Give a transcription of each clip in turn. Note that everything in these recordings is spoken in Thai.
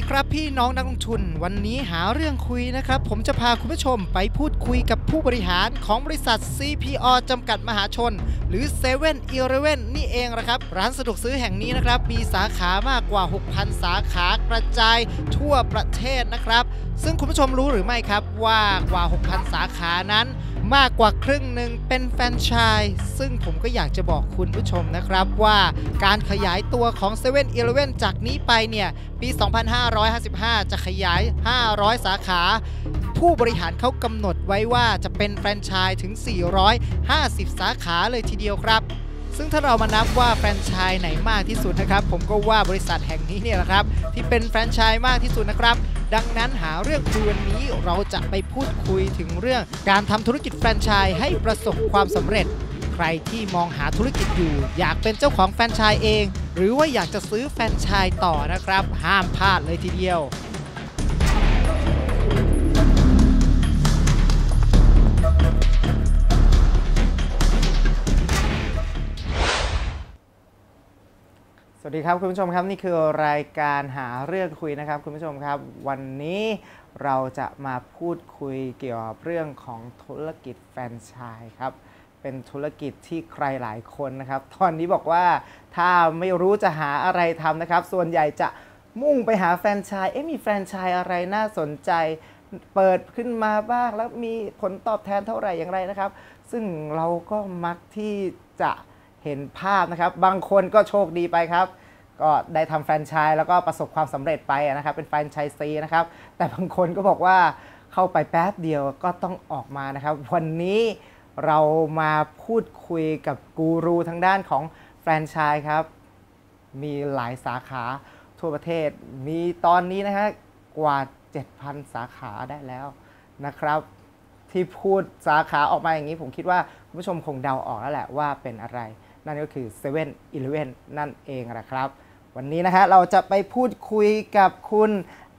ดีครับพี่น้องนักลงทุน วันนี้หาเรื่องคุยนะครับ ผมจะพาคุณผู้ชมไปพูดคุยกับผู้บริหารของบริษัท CPO จำกัดมหาชน หรือ7 e เ e ่ e อนี่เองนะครับ ร้านสะดวกซื้อแห่งนี้นะครับ มีสาขามากกว่า 6,000 สาขากระจายทั่วประเทศนะครับ ซึ่งคุณผู้ชมรู้หรือไม่ครับว่ากว่า 6,000 สาขานั้นมากกว่าครึ่งหนึ่งเป็นแฟนชส์ซึ่งผมก็อยากจะบอกคุณผู้ชมนะครับว่าการขยายตัวของ7 e เ e ่ e จากนี้ไปเนี่ย ปี 2555 จะขยาย 500 สาขา ผู้บริหารเขากำหนดไว้ว่าจะเป็นแฟรนไชส์ถึง 450 สาขาเลยทีเดียวครับ ซึ่งถ้าเรามานับว่าแฟรนไชส์ไหนมากที่สุดนะครับ ผมก็ว่าบริษัทแห่งนี้เนี่ยแหละครับ ที่เป็นแฟรนไชส์มากที่สุดนะครับ ดังนั้นหาเรื่องคุยวันนี้เราจะไปพูดคุยถึงเรื่องการทำธุรกิจแฟรนไชส์ให้ประสบความสำเร็จใครที่มองหาธุรกิจอยู่ อยากเป็นเจ้าของแฟรนไชส์เอง หรือว่าอยากจะซื้อแฟรนไชส์ต่อนะครับ ห้ามพลาดเลยทีเดียว วัสดีครับคุณผู้ชมครับนี่คือรายการหาเรื่องคุยนะครับ คุณผู้ชมครับ วันนี้เราจะมาพูดคุยเกี่ยวกับเรื่องของธุรกิจแฟรนไชส์ครับเป็นธุรกิจที่ใครหลายคนนะครับ ตอนนี้บอกว่าถ้าไม่รู้จะหาอะไรทำนะครับ ส่วนใหญ่จะมุ่งไปหาแฟรนไชส์เอ๊ะมีแฟรนไชส์อะไรน่าสนใจเปิดขึ้นมาบ้างแล้วมีผลตอบแทนเท่าไหร่อย่างไรนะครับ ซึ่งเราก็มักที่จะ เห็นภาพนะครับ บางคนก็โชคดีไปครับ ก็ได้ทำแฟรนไชส์แล้วก็ประสบความสำเร็จไปนะครับ เป็นแฟรนไชส์ซีนะครับ แต่บางคนก็บอกว่าเข้าไปแป๊บเดียวก็ต้องออกมานะครับ วันนี้เรามาพูดคุยกับกูรูทางด้านของแฟรนไชส์ครับ มีหลายสาขาทั่วประเทศ มีตอนนี้นะฮะกว่า 7,000 สาขาได้แล้วนะครับ ที่พูดสาขาออกมาอย่างนี้ผมคิดว่าคุณผู้ชมคงเดาออกแล้วแหละว่าเป็นอะไร นั่นก็คือ7 e เ e ่ e อนั่นเองนะครับ วันนี้นะฮะเราจะไปพูดคุยกับคุณ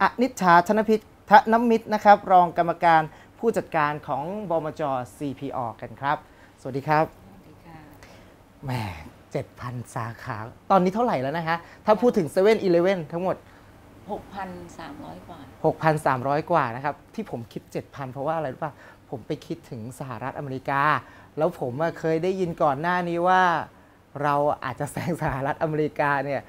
อนิชชาธนพิษทนมิตรนะครับ รองกรรมการผู้จัดการของบมจ CPO กันครับ สวัสดีครับสวัสดีค่ะแหม7,000สาขา ตอนนี้เท่าไหร่แล้วนะฮะ ถ้าพูดถึง7 e เ e ่ e ทั้งหมด 6,300 กว่า 6,300 กว่านะครับ ที่ผมคิด 7,000 เพราะว่าอะไรรู้ป่ะ ผมไปคิดถึงสหรัฐอเมริกา แล้วผมอะเคยได้ยินก่อนหน้านี้ว่า เราอาจจะแซงสหรัฐอเมริกาเนี่ย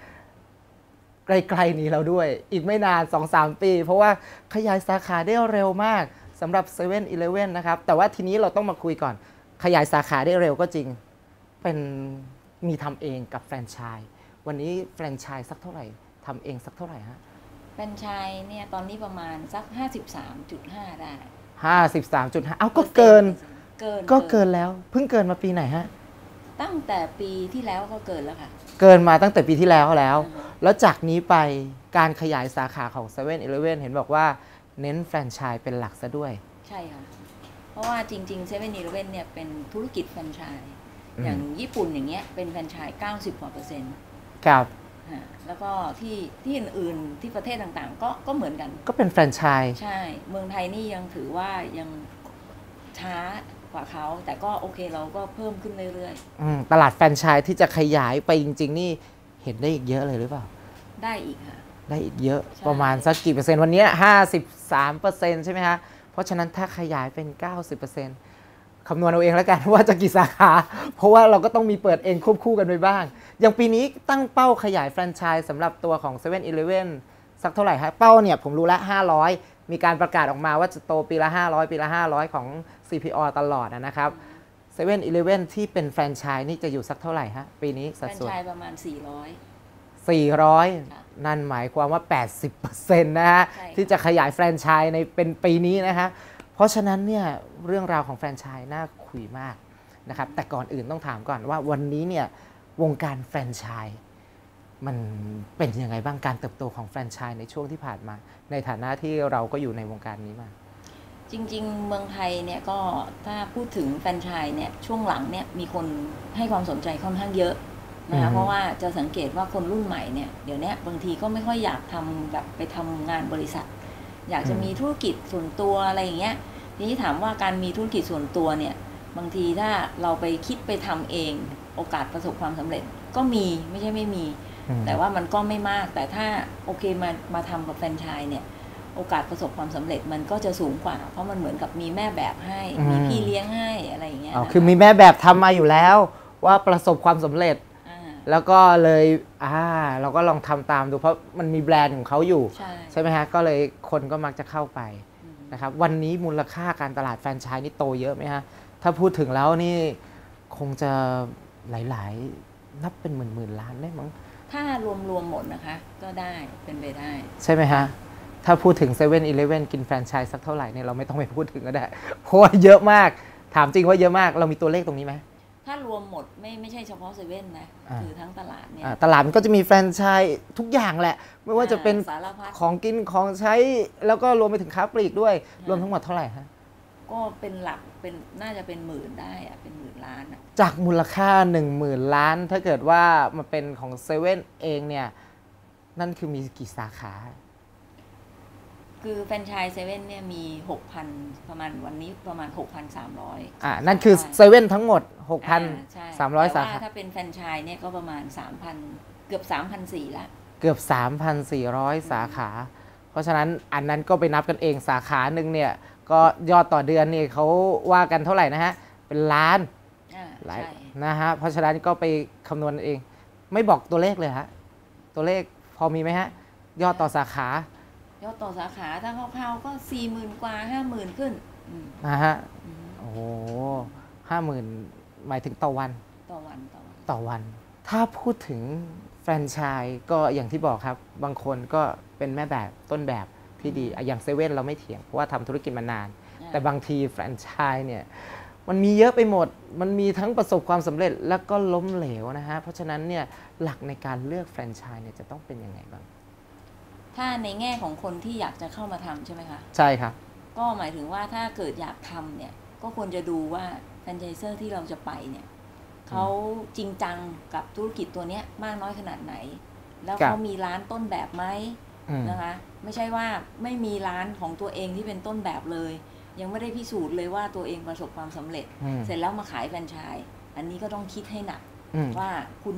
ไกลๆนี้เราด้วย อีกไม่นาน 2-3 ปี เพราะว่าขยายสาขาได้เร็วมากสำหรับ7 e เ e ่ e นะครับ แต่ว่าทีนี้เราต้องมาคุยก่อน ขยายสาขาได้เร็วก็จริง เป็นมีทำเองกับแฟรนไชส์วันนี้แฟรนไชส์สักเท่าไหร่ทำเองสักเท่าไหร่ฮะแฟรนไชส์เนี่ยตอนนี้ประมาณสัก 53.5 ได้ 53.5 เอ้าก็เกิน เกินก็เกินแล้ว เพิ่งเกินมาปีไหนฮะ ตั้งแต่ปีที่แล้วก็เกินแล้วค่ะ เกินมาตั้งแต่ปีที่แล้วแล้วอือฮึแล้วจากนี้ไปการขยายสาขาของ7 e เ e ่ e เห็นบอกว่าเน้นแฟรนไชส์เป็นหลักซะด้วย ใช่ค่ะ เพราะว่าจริงๆ7 e เ e ่ e เนี่ยเป็นธุรกิจแฟรนไชส์อืมอย่างญี่ปุ่นอย่างเงี้ยเป็นแฟรนไชส์90กว่าเปอร์เซ็นต์ครับฮะแล้วก็ที่ที่อื่นๆที่ประเทศต่างๆ ก็ก็เหมือนกัน ก็เป็นแฟรนไชส์ใช่ เมืองไทยนี่ยังถือว่ายังช้า กว่าเขาแต่ก็โอเคเราก็เพิ่มขึ้นเรื่อยอืมตลาดแฟรนไชส์ที่จะขยายไปจริง ๆ นี่เห็นได้อีกเยอะเลยหรือเปล่า ๆ ได้อีกค่ะ ได้อีกเยอะใช่ ประมาณสักกี่เปอร์เซ็นต์วันเนี้ห้าสิบสามเปอร์เซ็นต์ใช่ไหมฮะเพราะฉะนั้นถ้าขยายเป็น 90เปอร์เซ็นต์คำนวณเอาเองแล้วกัน ว่าจะกี่สาขา เพราะว่าเราก็ต้องมีเปิดเองควบคู่กันไปบ้าง อย่างปีนี้ตั้งเป้าขยายแฟรนไชส์สำหรับตัวของ7 e เ e ่ e สักเท่าไหร่ฮะเป้าเนี่ยผมรู้ละ500 มีการประกาศออกมาว่าจะโตปีละ 500 ปีละ 500 ของ CPO ตลอดอะนะครับ7 e เ e ่ e ที่เป็นแฟรนไชส์นี่จะอยู่สักเท่าไหร่ฮะ ปีนี้แฟสัดรนส่วน ไชส์ประมาณ 400 ค่ะ400 นั่นหมายความว่า 80%นะฮะ ใช่ค่ะ ที่จะขยายแฟรนไชส์ในเป็นปีนี้นะฮะ เพราะฉะนั้นเนี่ยเรื่องราวของแฟรนไชส์น่าคุยมากนะครับ แต่ก่อนอื่นต้องถามก่อนว่าวันนี้เนี่ยวงการแฟรนไชส์มันเป็นยังไงบ้างการเติบโตของแฟรนไชส์ในช่วงที่ผ่านมา ในฐานะที่เราก็อยู่ในวงการนี้มา จริง ๆ เมืองไทยเนี่ยก็ถ้าพูดถึงแฟรนไชส์เนี่ยช่วงหลังเนี่ยมีคนให้ความสนใจค่อนข้างเยอะนะอืคะมเพราะว่าจะสังเกตว่าคนรุ่นใหม่เนี่ยเดี๋ยวเนี้ยบางทีก็ไม่ค่อยอยากทำแบบไปทำงานบริษัท อยากจะมีธุรกิจส่วนตัวอะไรอย่างเงี้ยทีนี้ถามว่าการมีธุรกิจส่วนตัวเนี่ยบางทีถ้าเราไปคิดไปทำเองโอกาสประสบความสำเร็จก็มีไม่ใช่ไม่มีอืมแต่ว่ามันก็ไม่มากแต่ถ้าโอเคมามาทำกับแฟรนไชส์เนี่ย โอกาสประสบความสำเร็จมันก็จะสูงกว่า เพราะมันเหมือนกับมีแม่แบบให้ มีพี่เลี้ยงให้อะไรอย่างเงี้ยอ๋อนะะคือมีแม่แบบทำมาอยู่แล้ว ว่าประสบความสำเร็จอ่าแล้วก็เลยอ่าเราก็ลองทำตามดูเพราะมันมีแบรนด์ของเขาอยู่ ใช่ใช่ไหมฮะก็เลยคนก็มักจะเข้าไปอืมนะครับวันนี้มูลค่าการตลาดแฟรนไชส์นี่โตเยอะไหมฮะถ้าพูดถึงแล้วนี่คงจะหลาย ๆ นับเป็นหมื่นๆล้านได้มั้งถ้ารวมรวมๆหมดนะคะ ก็ได้เป็นไปได้ ใช่ไหมฮะ ถ้าพูดถึง7 e เ e ่ e อกินแฟรนไชส์สักเท่าไหร่เนี่ยเราไม่ต้องไปพูดถึงก็ได้ เพราะว่าเยอะมาก ถามจริงว่าเยอะมาก เรามีตัวเลขตรงนี้ไหม ถ้ารวมหมดไม่ไม่ใช่เฉพาะเซเว่นนะอ่าคือทั้งตลาดเนี่ยอ่าตลาดมันก็จะมีแฟรนไชส์ทุกอย่างแหละ ไม่ว่าจะเป็นสารพัดของกินของใช้แล้วก็รวมไปถึงค้าปลีกด้วย รวมทั้งหมดเท่าไหร่ฮะก็เป็นหลักเป็นน่าจะเป็นหมื่นได้อะเป็นหมื่นล้านอะจากมูลค่า1 0,000ล้าน ถ้าเกิดว่ามันเป็นของเซเว่นเองเนี่ยนั่นคือมีกี่สาขา คือแฟรนไชส์เซเว่นเนี่ยมีหกพันประมาณวันนี้ประมาณหกพันสามร้อยอ่านั่นคือเซเว่นทั้งหมด 6,300 สาแต่ขาว่าถ้าเป็นแฟรนไชส์เนี่ยก็ประมาณสามพันเกือบสามพันสี่ละเกือบ 3,400 สาขา เพราะฉะนั้นอันนั้นก็ไปนับกันเองสาขาหนึ่งเนี่ย ก็ยอดต่อเดือนเนี่ยเขาว่ากันเท่าไหร่นะฮะ เป็นล้านอ่าหลายใช่นะฮะ เพราะฉะนั้นก็ไปคำนวณเอง ไม่บอกตัวเลขเลยฮะ ตัวเลขพอมีไหมฮะ ยอดต่อสาขา ยอดต่อสาขาถ้าคร่าวๆก็สี่หมื่นกว่าห้าหมื่นขึ้นอืมนะฮะอืมโอ้โหห้าหมื่นหมายถึงต่อวันต่อวันต่อวันต่อวัน ถ้าพูดถึงแฟรนไชส์ก็อย่างที่บอกครับ บางคนก็เป็นแม่แบบต้นแบบที่ดีอะอย่างเซเว่นเราไม่เถียง เพราะว่าทำธุรกิจมานานอ่าแต่บางทีแฟรนไชส์เนี่ยมันมีเยอะไปหมด มันมีทั้งประสบความสำเร็จแล้วก็ล้มเหลวนะฮะ เพราะฉะนั้นเนี่ยหลักในการเลือกแฟรนไชส์เนี่ยจะต้องเป็นยังไงบ้าง ถ้าในแง่ของคนที่อยากจะเข้ามาทำใช่ไหมคะ ใช่ครับ ก็หมายถึงว่าถ้าเกิดอยากทำเนี่ย ก็ควรจะดูว่าแฟรนไชเซอร์ที่เราจะไปเนี่ยเขาจริงจังกับธุรกิจตัวเนี้ยมากน้อยขนาดไหน แล้วครับเขามีร้านต้นแบบไหมอืมนะคะ ไม่ใช่ว่าไม่มีร้านของตัวเองที่เป็นต้นแบบเลย ยังไม่ได้พิสูจน์เลยว่าตัวเองประสบความสำเร็จอืมเสร็จแล้วมาขายแฟรนไชส์อันนี้ก็ต้องคิดให้หนักอืมว่าคุณ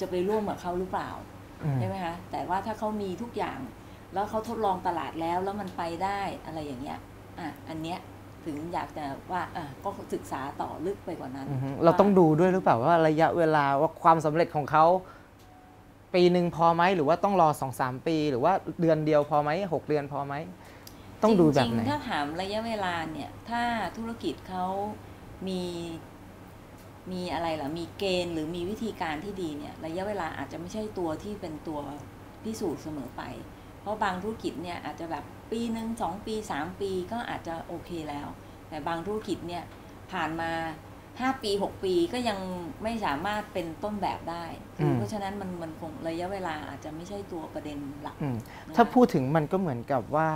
จะไปร่วมกับเขาหรือเปล่าอืม ใช่ไหมคะแต่ว่าถ้าเขามีทุกอย่าง แล้วเขาทดลองตลาดแล้วแล้วมันไปได้อะไรอย่างเงี้ยอะอันเนี้ยถึงอยากจะว่าอะก็ศึกษาต่อลึกไปกว่านั้นอือฮึเราต้องดูด้วยหรือเปล่าว่าระยะเวลาว่าความสำเร็จของเขาปีหนึ่งพอไหมหรือว่าต้องรอสองสามปี หรือว่าเดือนเดียวพอไหมหกเดือนพอไหมต้องดูแบบจริงไหนๆถ้าถามระยะเวลาเนี่ย ถ้าธุรกิจเขามี มีอะไรล่ะมีเกณฑ์หรือมีวิธีการที่ดีเนี่ยระยะเวลาอาจจะไม่ใช่ตัวที่เป็นตัวพิสูจน์เสมอไป เพราะบางธุรกิจเนี่ยอาจจะแบบปีหนึ่งสองปีสามปีก็อาจจะโอเคแล้ว แต่บางธุรกิจเนี่ยผ่านมาห้าปีหกปีก็ยังไม่สามารถเป็นต้นแบบได้คือมเพราะฉะนั้นมันมันคงระยะเวลาอาจจะไม่ใช่ตัวประเด็นหลักอืมนะคะถ้าพูดถึงมันก็เหมือนกับว่า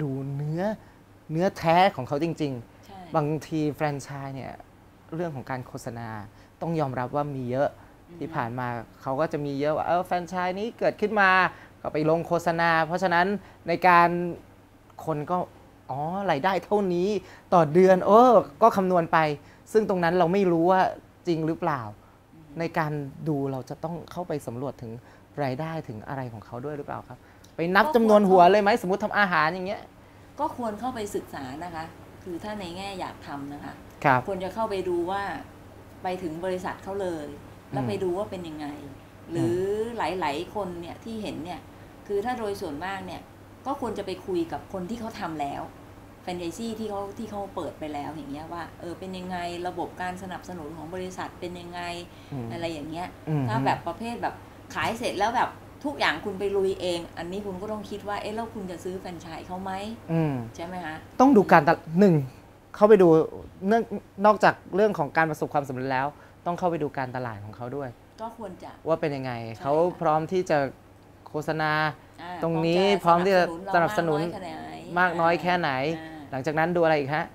ดูเนื้อเนื้อแท้ของเขาจริงใช่ๆบางทีแฟรนไชส์เนี่ย เรื่องของการโฆษณาต้องยอมรับว่ามีเยอะที่ผ่านมาเขาก็จะมีเยอะว่าเออแฟรนไชส์นี้เกิดขึ้นมาก็ไปลงโฆษณา เพราะฉะนั้นในการคนก็อ๋อรายได้เท่านี้ต่อเดือนเออก็คำนวณไป ซึ่งตรงนั้นเราไม่รู้ว่าจริงหรือเปล่า ในการดูเราจะต้องเข้าไปสำรวจถึงรายได้ถึงอะไรของเขาด้วยหรือเปล่าครับ ไปนับจำนวนหัวเลยไหมสมมติทำอาหารอย่างเงี้ย ก็ควรเข้าไปศึกษานะคะ คือถ้าในแง่อยากทำนะคะ ครับควรจะเข้าไปดูว่าไปถึงบริษัทเขาเลย แล้วอืมไปดูว่าเป็นยังไง หรือหลาย ๆ คนเนี่ยที่เห็นเนี่ยคือถ้าโดยส่วนมากเนี่ยก็ควรจะไปคุยกับคนที่เขาทำแล้วแฟนไดซี่ที่เขาที่เขาเปิดไปแล้วอย่างเงี้ยว่าเออเป็นยังไงระบบการสนับสนุนของบริษัทเป็นยังไงอืมอะไรอย่างเงี้ยอืมถ้าแบบประเภทแบบขายเสร็จแล้วแบบทุกอย่างคุณไปลุยเอง อันนี้คุณก็ต้องคิดว่า เอ๊ะแล้วคุณจะซื้อแฟรนไชส์เขาไหมอืมใช่ไหมคะ ต้องดูการตลาดหนึ่ง เข้าไปดูเนื่องนอกจากเรื่องของการประสบความสำเร็จแล้ว ต้องเข้าไปดูการตลาดของเขาด้วย ก็ควรจะ ว่าเป็นยังไงใช่เขาพร้อมที่จะโฆษณา อ่าตรงนี้พร้อมที่จะสนับสนุน เรามากน้อยแค่ไหน อ่า หลังจากนั้นดูอะไรอีกฮะ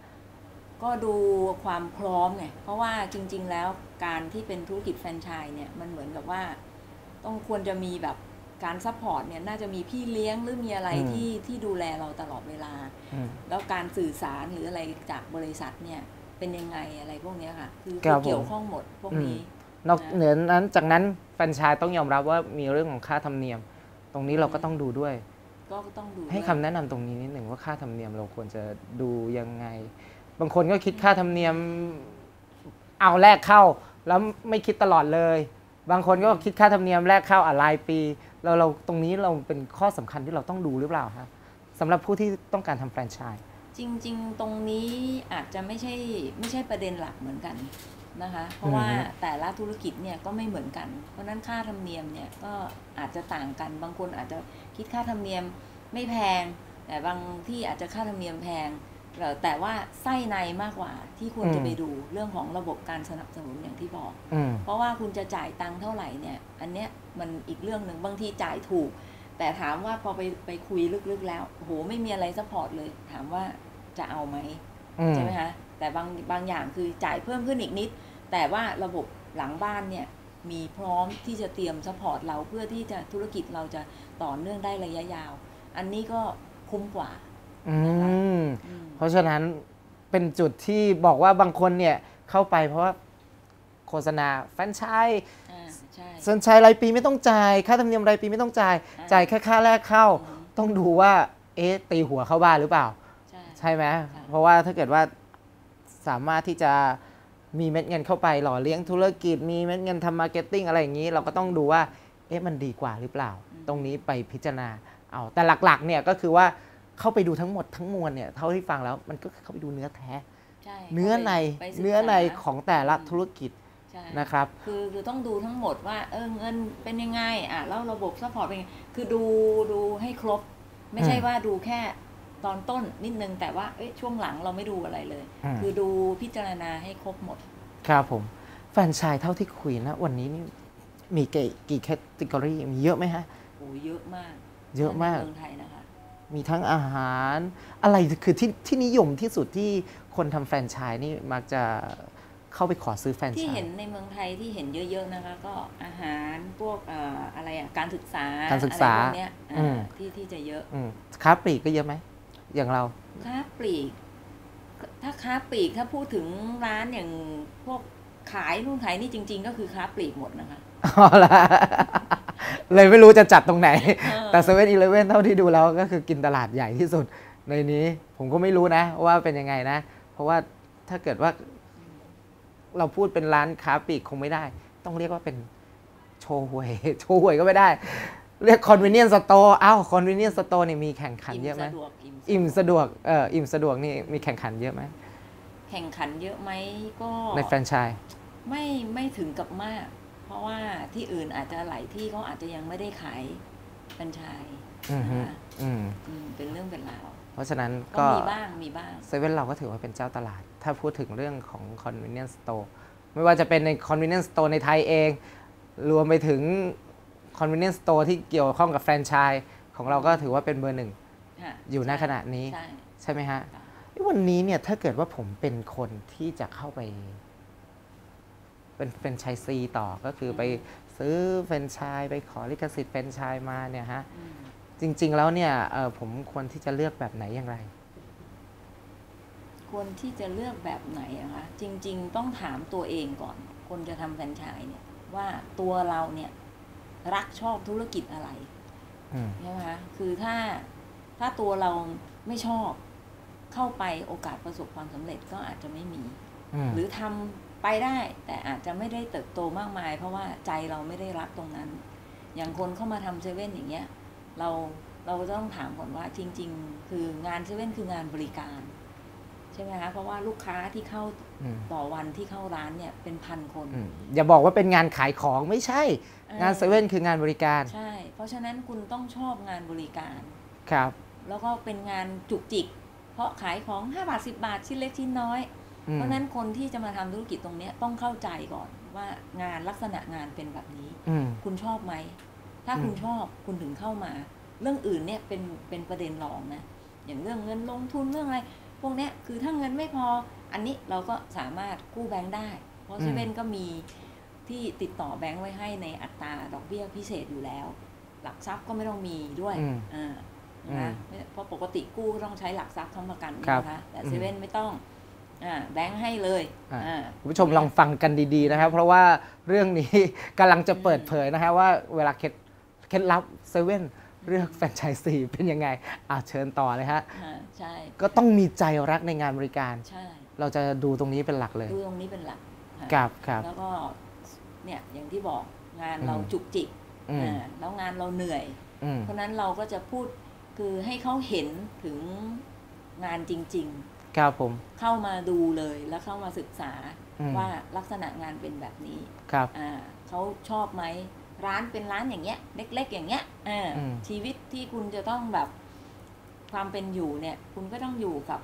ก็ดูความพร้อมไงเพราะว่าจริง ๆ แล้วการที่เป็นธุรกิจแฟรนไชส์เนี่ยมันเหมือนกับว่า ต้องควรจะมีแบบ การซัพพอร์ตเนี่ยน่าจะมีพี่เลี้ยงหรือมีอะไรอืมที่ที่ดูแลเราตลอดเวลาอืมแล้วการสื่อสารหรืออะไรจากบริษัทเนี่ยเป็นยังไงอะไรพวกเนี้ยค่ะ คือครับผมเกี่ยวข้องหมดพวกนี้ นอกนะเหนือนั้นจากนั้นแฟรนไชส์ต้องยอมรับว่ามีเรื่องของค่าธรรมเนียม ตรงนี้เราก็ต้องดูด้วย ก็ต้องดูให้ด้วยคำแนะนำตรงนี้นิดหนึ่งว่าค่าธรรมเนียมเราควรจะดูยังไง บางคนก็คิดค่าธรรมเนียมเอาแรกเข้าแล้วไม่คิดตลอดเลย บางคนก็คิดค่าธรรมเนียมแรกเข้าอะรายปี เราเราตรงนี้เราเป็นข้อสำคัญที่เราต้องดูหรือเปล่าครับสำหรับผู้ที่ต้องการทำแฟรนไชส์จริง ๆ ตรงนี้อาจจะไม่ใช่ไม่ใช่ประเด็นหลักเหมือนกันนะคะเพราะว่าอือฮึแต่ละธุรกิจเนี่ยก็ไม่เหมือนกัน เพราะฉะนั้นค่าธรรมเนียมเนี่ยก็อาจจะต่างกันบางคนอาจจะคิดค่าธรรมเนียมไม่แพง แต่บางที่อาจจะค่าธรรมเนียมแพงแต่แต่ว่าไส้ในมากกว่าที่ควรจะไปดูเรื่องของระบบการสนับสนุนอย่างที่บอกอืมเพราะว่าคุณจะจ่ายตังค์เท่าไหร่เนี่ย อันเนี้ย มันอีกเรื่องหนึ่งบางทีจ่ายถูก แต่ถามว่าพอไปไปคุยลึกๆ แล้วโอ้โหไม่มีอะไรซัพพอร์ตเลย ถามว่าจะเอาไหมอืมใช่ไหมคะแต่บางบางอย่างคือจ่ายเพิ่มขึ้นอีกนิด แต่ว่าระบบหลังบ้านเนี่ยมีพร้อมที่จะเตรียมซัพพอร์ตเราเพื่อที่จะธุรกิจเราจะต่อเนื่องได้ระยะยาว อันนี้ก็คุ้มกว่าอืมอืมเพราะฉะนั้นเป็นจุดที่บอกว่าบางคนเนี่ยเข้าไปเพราะว่าโฆษณาแฟรนไชส์อ่าใช่แฟรนไชส์รายปีไม่ต้องจ่าย ค่าธรรมเนียมรายปีไม่ต้องจ่ายอ่าจ่ายแค่ค่าแรกเข้าอือฮึต้องดูว่า เอ๊ะ ตีหัวเข้าบ้านหรือเปล่า ใช่ใช่ไหมค่ะเพราะว่าถ้าเกิดว่าสามารถที่จะมีเม็ดเงินเข้าไปหล่อเลี้ยงธุรกิจ มีเม็ดเงินทำมาร์เก็ตติ้งอะไรอย่างนี้ เราก็ต้องดูว่า เอ๊ะ มันดีกว่าหรือเปล่า ตรงนี้ไปพิจารณา เอา แต่หลักๆ เนี่ยก็คือว่าเข้าไปดูทั้งหมดทั้งมวลเนี่ย เท่าที่ฟังแล้วมันก็เข้าไปดูเนื้อแท้ใช่เนื้อในไปศึกษาเนื้อในของแต่ละธุรกิจใช่ นะครับ คือคือต้องดูทั้งหมดว่าเออเงินเป็นยังไงอะแล้วระบบซัพพอร์ตเป็นยังไงคือดูดูให้ครบ ไม่ใช่อืมว่าดูแค่ตอนต้นนิดนึงแต่ว่าเอ้ยช่วงหลังเราไม่ดูอะไรเลยอืมคือดูพิจารณาให้ครบหมด ครับผมแฟรนไชายเท่าที่คุยนะ วันนี้นี่มีกี่กี่แคตตากรีมีเยอะไหมฮะโอ้เยอะมาก เยอะมากในเมืองไทยนะคะมีทั้งอาหารอะไรคือที่ที่นิยมที่สุดที่คนทำแฟรนไชส์นี่มักจะ เข้าไปขอซื้อแฟรนไชที่ส์เห็นในเมืองไทยที่เห็นเยอะๆนะคะ ก็อาหารพวกเอ่ออะไรอะการศึกษาการศึกษาอะไรพวกเนี้ยอ่าอืมที่ที่จะเยอะอืมค้าปลีกก็เยอะไหมอย่างเราค้าปลีก ถ้าค้าปลีกถ้าพูดถึงร้านอย่างพวกขายนู่นขายนี่จริง ๆ ก็คือค้าปลีกหมดนะคะอ๋อละเลยไม่รู้จะจัดตรงไหนเออแต่เซเว่นอีเลเว่นเท่าที่ดูแล้วก็คือกินตลาดใหญ่ที่สุดในนี้ผมก็ไม่รู้นะว่าเป็นยังไงนะ เพราะว่าถ้าเกิดว่า เราพูดเป็นร้านค้าปลีกคงไม่ได้ ต้องเรียกว่าเป็นโชว์หวยโชว์หวยก็ไม่ได้ เรียก convenience store อ้าว convenience store นี่มีแข่งขันเยอะไหมสะดวกอิ่มอิ่มสะดวกเอออิ่มสะดวกนี่มีแข่งขันเยอะไหมแข่งขันเยอะไหมก็ในแฟรนไชส์ไม่ไม่ถึงกับมาก เพราะว่าที่อื่นอาจจะหลายที่เขาอาจจะยังไม่ได้ขายแฟรนไชส์อือฮึนะคะอืมอืมเป็นเรื่องเป็นราว เพราะฉะนั้นก็ก็มีบ้างมีบ้างเซเว่นเราก็ถือว่าเป็นเจ้าตลาด ถ้าพูดถึงเรื่องของ convenience store ไม่ว่าจะเป็นใน convenience store ในไทยเอง รวมไปถึง convenience store ที่เกี่ยวข้องกับแฟรนไชส์ของเราก็ถือว่าเป็นเบอร์หนึ่งค่ะอยู่ณใช่ขณะนี้ใช่ใช่ไหมฮะค่ะเอ้ยวันนี้เนี่ยถ้าเกิดว่าผมเป็นคนที่จะเข้าไป เป็นแฟรนไชส์ซีต่อก็คือไปซื้อแฟรนไชส์ไปขอลิขสิทธิ์แฟรนไชส์มาเนี่ยฮะอืม จริง ๆ แล้วเนี่ยเอ่อผมควรที่จะเลือกแบบไหนอย่างไร ควรที่จะเลือกแบบไหนอะคะจริง ๆ ต้องถามตัวเองก่อน คนจะทำแฟรนไชส์เนี่ยว่าตัวเราเนี่ยรักชอบธุรกิจอะไรอืมใช่ไหมคะคือถ้าถ้าตัวเราไม่ชอบเข้าไปโอกาสประสบความสำเร็จก็อาจจะไม่มีอืมหรือทำไปได้ แต่อาจจะไม่ได้เติบโตมากมาย เพราะว่าใจเราไม่ได้รักตรงนั้น อย่างคนเข้ามาทำเซเว่นอย่างเงี้ย เราเราก็ต้องถามก่อนว่าจริง ๆ คืองานเซเว่นคืองานบริการ ใช่ไหมคะเพราะว่าลูกค้าที่เข้าอืมต่อวันที่เข้าร้านเนี่ยเป็นพันคนอืมอย่าบอกว่าเป็นงานขายของไม่ใช่อ่างานเซเว่นคืองานบริการ ใช่ เพราะฉะนั้นคุณต้องชอบงานบริการครับ แล้วก็เป็นงานจุกจิก เพราะขายของ 5 บาท 10 บาทชิ้นเล็กชิ้นน้อยอืมเพราะฉะนั้นคนที่จะมาทำธุรกิจตรงเนี้ยต้องเข้าใจก่อนว่างานลักษณะงานเป็นแบบนี้อืมคุณชอบไหม ถ้าอืมคุณชอบคุณถึงเข้ามา เรื่องอื่นเนี่ยเป็นเป็นประเด็นรองนะอย่างเรื่องเงินลงทุนเรื่องอะไร พวกเนี้ยคือถ้าเงินไม่พอ อันนี้เราก็สามารถกู้แบงค์ได้ เพราะเซเว่นก็มีที่ติดต่อแบงค์ไว้ให้ในอัตราดอกเบี้ยพิเศษอยู่แล้ว หลักทรัพย์ก็ไม่ต้องมีด้วยอืมอ่านะคะเพราะปกติกู้ก็ต้องใช้หลักทรัพย์ค้ำประกันครับนะคะแต่อืมเซเว่นไม่ต้องอ่าแบงค์ให้เลยอ่าอ่าคุณผู้ชมลองฟังกันดีๆนะครับ เพราะว่าเรื่องนี้กำลังจะเปิดเผยนะฮะว่าเวลาเคล็ด เคล็ดลับเซเว่นเลือกแฟรนไชส์ซีเป็นยังไงอ่าเชิญต่อเลยฮะอ่าใช่ก็ต้องมีใจรักในงานบริการ ใช่ เราจะดูตรงนี้เป็นหลักเลย ดูตรงนี้เป็นหลักค่ะครับครับแล้วก็เนี่ยอย่างที่บอกงานอืมเราจุกจิกอืมอ่าแล้วงานเราเหนื่อยอืมเพราะฉะนั้นเราก็จะพูดคือให้เขาเห็นถึงงานจริงครับผมๆเข้ามาดูเลยแล้วเข้ามาศึกษาอืมว่าลักษณะงานเป็นแบบนี้ ครับอ่าเขาชอบไหม ร้านเป็นร้านอย่างเงี้ย เล็ก ๆ อย่างเงี้ยอ่าอืมชีวิตที่คุณจะต้องแบบความเป็นอยู่เนี่ย คุณก็ต้องอยู่กับ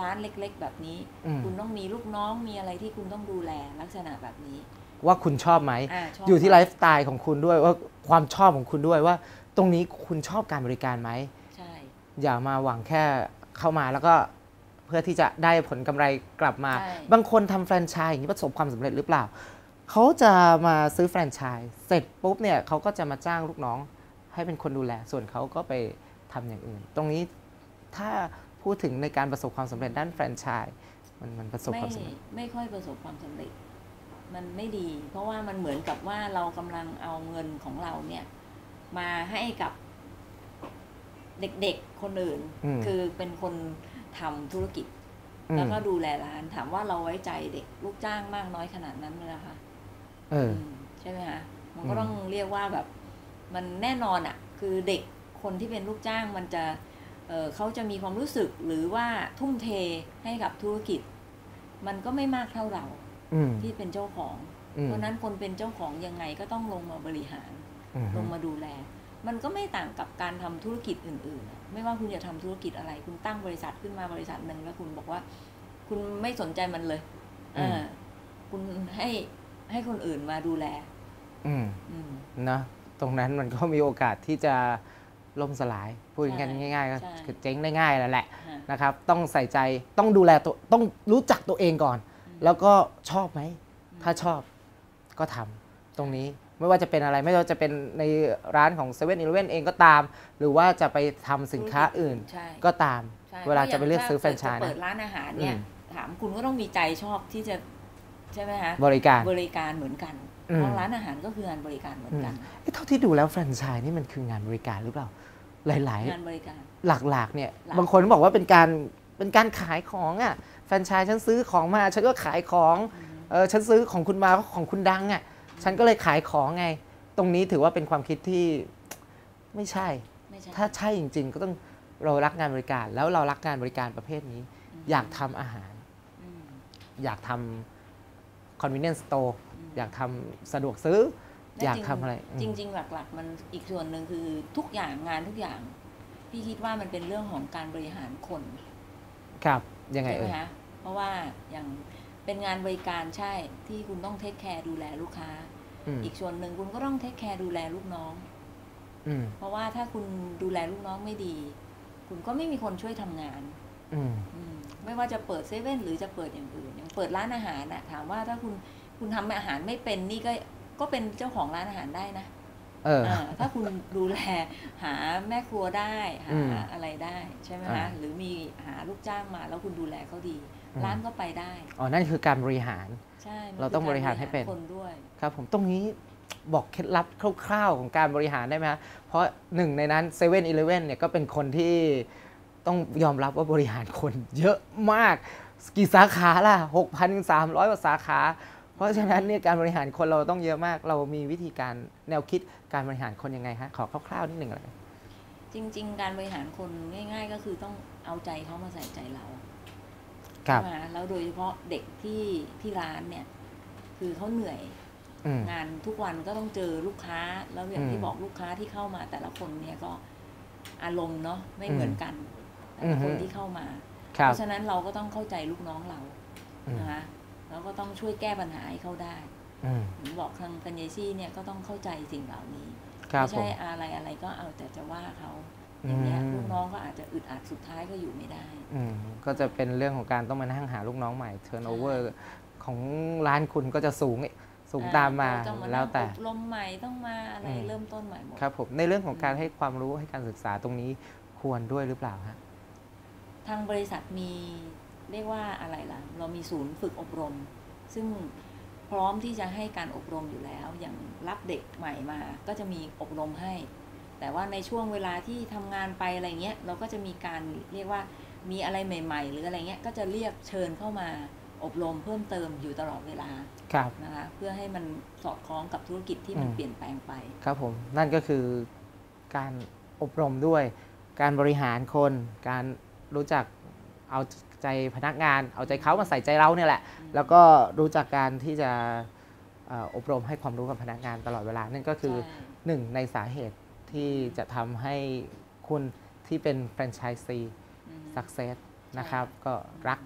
ร้านเล็ก ๆ แบบนี้อืมคุณต้องมีลูกน้องมีอะไรที่คุณต้องดูแลลักษณะแบบนี้ ว่าคุณชอบไหมอ่าชบอยู่ที่หมไลฟ์สไตล์ของคุณด้วยว่าความชอบของคุณด้วยว่า ตรงนี้คุณชอบการบริการไหมใช่อย่ามาหวังแค่เข้ามาแล้วก็เพื่อที่จะได้ผลกำไรกลับมาใช่บางคนทำแฟรนไชส์อย่างนี้ประสบความสำเร็จหรือเปล่า เขาจะมาซื้อแฟรนไชส์เสร็จปุ๊บเนี่ยเขาก็จะมาจ้างลูกน้องให้เป็นคนดูแล ส่วนเขาก็ไปทำอย่างอื่น ตรงนี้ถ้าพูดถึงในการประสบความสำเร็จด้านแฟรนไชส์มันมันประสบไม่ความสำเร็จไม่ค่อยประสบความสำเร็จ มันไม่ดี เพราะว่ามันเหมือนกับว่าเรากำลังเอาเงินของเราเนี่ยมาให้กับเด็กๆคนอื่นอืมคือเป็นคนทำธุรกิจอืมแล้วก็ดูแลร้านถามว่าเราไว้ใจเด็กลูกจ้างมากน้อยขนาดนั้นเลยนะคะเออม ใช่ไหมคะมันก็อืมต้องเรียกว่าแบบมันแน่นอนอะ่ะ คือเด็กคนที่เป็นลูกจ้างมันจะเอ่อเขาจะมีความรู้สึกหรือว่าทุ่มเทให้กับธุรกิจ มันก็ไม่มากเท่าเราอืมที่เป็นเจ้าของอืมเพราะฉะนั้นคนเป็นเจ้าของยังไงก็ต้องลงมาบริหารอืมลงมาดูแล มันก็ไม่ต่างกับการทำธุรกิจอื่นๆอะไม่ว่าคุณจะทำธุรกิจอะไร คุณตั้งบริษัทขึ้นมาบริษัทหนึ่งแล้วคุณบอกว่า คุณไม่สนใจมันเลยเออคุณให้ ให้คนอื่นมาดูแล อืมอืม นะตรงนั้นมันก็มีโอกาสที่จะล่มสลาย พูดกันใช่ง่ายๆก็ใช่คือเจ๊งได้ง่ายแล้วแหละฮะ นะครับ ต้องใส่ใจต้องดูแลตัวต้องรู้จักตัวเองก่อน แล้วก็ชอบไหม ถ้าชอบก็ทำตรงนี้ไม่ว่าจะเป็นอะไรไม่ว่าจะเป็นในร้านของ7 e เ e ่ e อเองก็ตาม หรือว่าจะไปทำสินค้าอื่น ใช่ก็ตาม ใช่เวลาจะไปเลือกซื้อแฟรนไชถ้าส์เกิดจะเปินะดร้านอาหารเนี่ย อืม ถามคุณก็ต้องมีใจชอบที่จะ ใช่ไหมคะบริการบริการเหมือนกันอืมเพราะร้านอาหารก็คืองานบริการเหมือนกันเอ๊ะเท่าที่ดูแล้วแฟรนไชส์นี่มันคืองานบริการหรือเปล่า หลายงานบริการๆหลักๆเนี่ยหลักบางคนบอกว่าเป็นการเป็นการขายของอะแฟรนไชส์ฉันซื้อของมาฉันก็ขายของเออฉันซื้อของคุณมาเพราะของคุณดังอะฉันก็เลยขายของไง ตรงนี้ถือว่าเป็นความคิดที่ไม่ใช่ไม่ใช่ ถ้าใช่จริง ๆ ก็ต้องเรารักงานบริการ แล้วเรารักงานบริการประเภทนี้ อยากทำอาหารอืมอยากทำ convenience store อืมอยากทำสะดวกซื้อและอยากจริงทำอะไรอืมจริง ๆ หลัก ๆ มันอีกส่วนหนึ่งคือทุกอย่างงานทุกอย่าง พี่คิดว่ามันเป็นเรื่องของการบริหารคน ครับ ยังไงใช่ไหเอ่มยคะเพราะว่าอย่างเป็นงานบริการใช่ที่คุณต้องเทคแคร์ดูแลลูกค้าอืมอีกส่วนหนึ่งคุณก็ต้องเทคแคร์ดูแลลูกน้องอืมเพราะว่าถ้าคุณดูแลลูกน้องไม่ดี คุณก็ไม่มีคนช่วยทำงาน อืมอืมไม่ว่าจะเปิดเซเว่นหรือจะเปิดอย่างอื่นอย่าง เปิดร้านอาหารน่ะถามว่าถ้าคุณคุณทำอาหารไม่เป็นนี่ก็ก็เป็นเจ้าของร้านอาหารได้นะเออาถ้าคุณดูแลหาแม่ครัวได้หาอืมอะไรได้ใช่ไหมอ่าคะหรือมีหาลูกจ้างมา แล้วคุณดูแลเขาดีอืมร้านก็ไปได้อ๋อนั่นคือการบริหารใช่มันเราต้องคืบริหารให้เป็นคนด้วยครับ ผมตรงนี้บอกเคล็ดลับคร่าวๆของการบริหารได้ไหมฮะเพราะหนึ่งในนั้น7 e เ e ่ e อเนี่ยก็เป็นคนที่ต้องยอมรับว่าบริหารคนเยอะมาก กี่สาขาล่ะ6,300กว่าสาขา เพราะฉะนั้นเนี่ยการบริหารคนเราต้องเยอะมาก เรามีวิธีการแนวคิดการบริหารคนยังไงฮะขอคร่าวๆนิดหนึ่งเลยจริง ๆ การบริหารคนง่าย ๆ ก็คือต้องเอาใจเขามาใส่ใจเราครับใช่ไหมแล้วโดยเฉพาะเด็กที่ที่ร้านเนี่ย คือเขาเหนื่อยอืมงานทุกวันก็ต้องเจอลูกค้า แล้วอย่างอืมที่บอกลูกค้าที่เข้ามา แต่ละคนเนี่ยก็อารมณ์เนาะไม่เหมือนกันแต่อืละมคนที่เข้ามาครั เพบราะฉะนั้นเราก็ต้องเข้าใจลูกน้องเราอืมนะคะแล้วก็ต้องช่วยแก้ปัญหาให้เขาได้อืมผมบอกทางปัญญาชีเนี่ยก็ต้องเข้าใจสิ่งเหล่านี้ครับไม่ผใช่มอะไรอะไรก็เอาแต่จะว่าเขาอย่างเงี้ยอืมลูกน้องก็อาจจะอึดอัดสุดท้ายก็อยู่ไม่ได้อืมก็จะเป็นเรื่องของการต้องมานั่งหาลูกน้องใหม่ turnover ของร้านคุณก็จะสูงสูงตามมาอ่ต้องมาแล้วแต่อบรมใหม่ต้องมาอะไรอืมเริ่มต้นใหม่หมดครับผมในเรื่องของการให้ความรู้ให้การศึกษาตรงนี้ควรด้วยหรือเปล่าฮะ ทางบริษัทมีเรียกว่าอะไรล่ะ เรามีศูนย์ฝึกอบรม ซึ่งพร้อมที่จะให้การอบรมอยู่แล้ว อย่างรับเด็กใหม่มา ก็จะมีอบรมให้ แต่ว่าในช่วงเวลาที่ทำงานไปอะไรเงี้ย เราก็จะมีการเรียกว่ามีอะไรใหม่ ๆ หรืออะไรเงี้ย ก็จะเรียกเชิญเข้ามาอบรมเพิ่มเติมอยู่ตลอดเวลาครับนะคะเพื่อให้มันสอดคล้องกับธุรกิจที่มันอืมเปลี่ยนแปลงไป ครับผม นั่นก็คือการอบรมด้วย การบริหารคน การ รู้จักเอาใจพนักงาน เอาใจเขามาใส่ใจเราเนี่ยแหละ แล้วก็รู้จักการที่จะเอ่ออบรมให้ความรู้กับพนักงานตลอดเวลา นั่นก็คือใช่หนึ่งในสาเหตุที่จะทำให้คุณที่เป็นแฟรนไชส์ซีอืมสักเซสนะครับ ก็รัก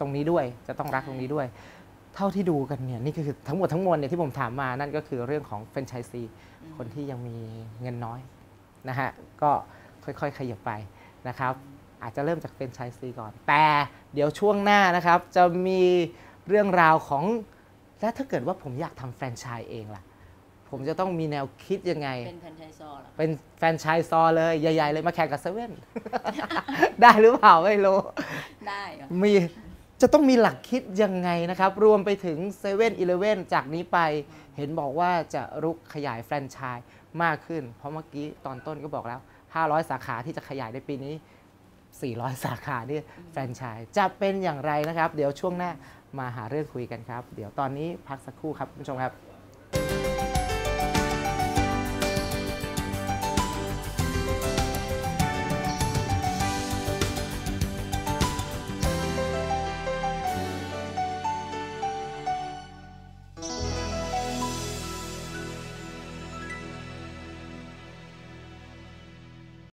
ตรงนี้ด้วยจะต้องรักตรงนี้ด้วย เท่าที่ดูกันเนี่ยนี่ก็คือทั้งหมดทั้งมวลเนี่ยที่ผมถามมานั่นก็คือเรื่องของแฟรนไชส์ซีอืมคนที่ยังมีเงินน้อยนะฮะก็ค่อยๆ ขยับไปนะครับ อาจจะเริ่มจากเป็นชายซีก่อน แต่เดี๋ยวช่วงหน้านะครับ จะมีเรื่องราวของ และถ้าเกิดว่าผมอยากทำแฟรนไชส์เองล่ะ ผมจะต้องมีแนวคิดยังไง เป็นแฟรนไชส์ซอเหรอเป็นแฟรนไชส์ซอเลยใหญ่ ๆ เลยมาแข่งกับเซเว่น ได้หรือเปล่าไม่รู้ ได้เหรอมีจะต้องมีหลักคิดยังไงนะครับ รวมไปถึง7 e เ e ่ e อจากนี้ไป เห็นบอกว่าจะรุกขยายแฟรนไชส์มากขึ้น เพราะเมื่อกี้ตอนต้นก็บอกแล้ว 500 สาขาที่จะขยายในปีนี้ 400 สาขาที่แฟรนไชส์จะเป็นอย่างไรนะครับ เดี๋ยวช่วงหน้ามาหาเรื่องคุยกันครับ เดี๋ยวตอนนี้พักสักครู่ครับคุณผู้ชมครับ